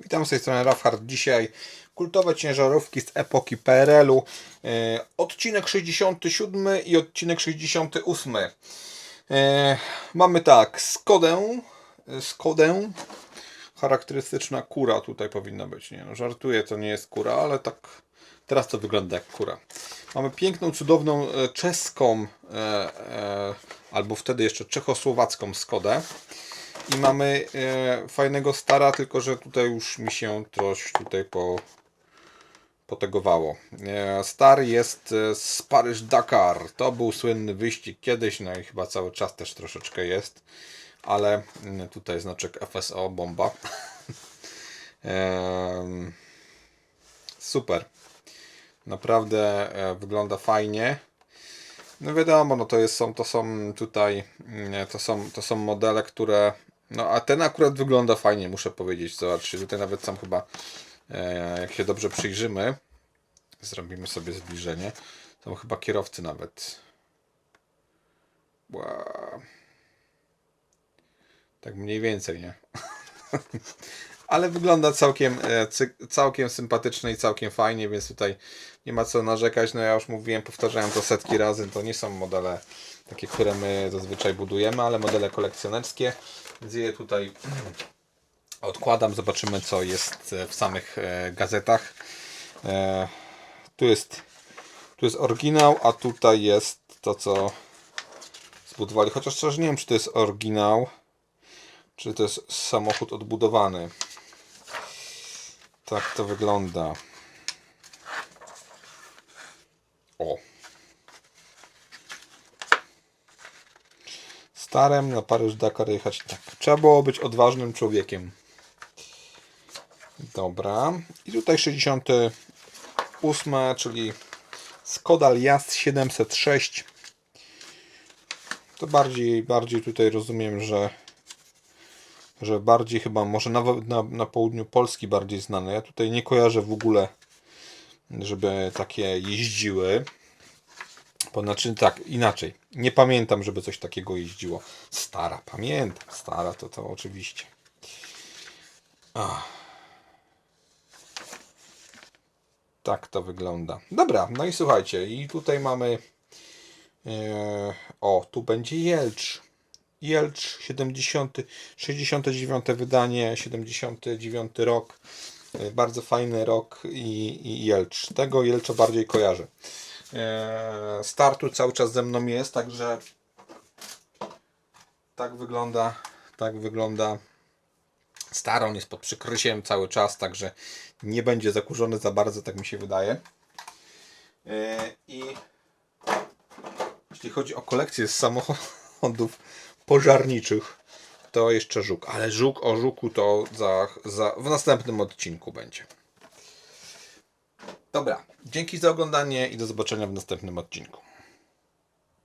Witam z tej strony Rafhard. Dzisiaj kultowe ciężarówki z epoki PRL-u. E, odcinek 67 i odcinek 68. E, mamy tak, Skodę, Skodę, charakterystyczna kura tutaj powinna być. Nie, no, żartuję, to nie jest kura, ale tak teraz to wygląda jak kura. Mamy piękną, cudowną e, czeską, albo wtedy jeszcze czechosłowacką Skodę. I mamy e, fajnego stara, tylko że tutaj już mi się coś tutaj po, potegowało. E, star jest e, z Paryż-Dakar. To był słynny wyścig kiedyś, no i chyba cały czas też troszeczkę jest. Ale mm, tutaj znaczek FSO, bomba. Em, Super. Naprawdę e, wygląda fajnie. No wiadomo, no to jest, są, to są tutaj, mm, to są, to są modele, które, no a ten akurat wygląda fajnie, muszę powiedzieć, zobaczcie, tutaj nawet sam chyba, e, jak się dobrze przyjrzymy, zrobimy sobie zbliżenie, są chyba kierowcy nawet. Wow. Tak mniej więcej, nie? ale wygląda całkiem, e, całkiem sympatycznie i całkiem fajnie, więc tutaj nie ma co narzekać. No ja już mówiłem, powtarzałem to setki razy, to nie są modele takie, które my zazwyczaj budujemy, ale modele kolekcjonerskie, więc je tutaj odkładam, zobaczymy co jest e, w samych e, gazetach. Tu jest, tu jest oryginał, a tutaj jest to co zbudowali, chociaż szczerze nie wiem czy to jest oryginał, czy to jest samochód odbudowany. Tak to wygląda. O. Starem na Paryż Dakar jechać tak. Trzeba było być odważnym człowiekiem. Dobra. I tutaj 68, czyli Skoda Jazd 706. To bardziej, bardziej tutaj rozumiem, że że bardziej chyba może nawet na, na południu Polski bardziej znane. Ja tutaj nie kojarzę w ogóle, żeby takie jeździły. Znaczy tak, inaczej. Nie pamiętam, żeby coś takiego jeździło. Stara, pamiętam. Stara to to oczywiście. Ach. Tak to wygląda. Dobra, no i słuchajcie, i tutaj mamy. E, o, tu będzie Jelcz. Jelcz 70, 69 wydanie, 79 rok. E, Bardzo fajny rok i, i Jelcz. Tego Jelcza bardziej kojarzę. E, Startu cały czas ze mną jest, także tak wygląda, tak wygląda Star. On jest pod przykrysiem cały czas, także nie będzie zakurzony za bardzo, tak mi się wydaje. E, I jeśli chodzi o kolekcję z samochodów pożarniczych, to jeszcze żuk. Ale żuk o żuku to za, za, w następnym odcinku będzie. Dobra, dzięki za oglądanie i do zobaczenia w następnym odcinku.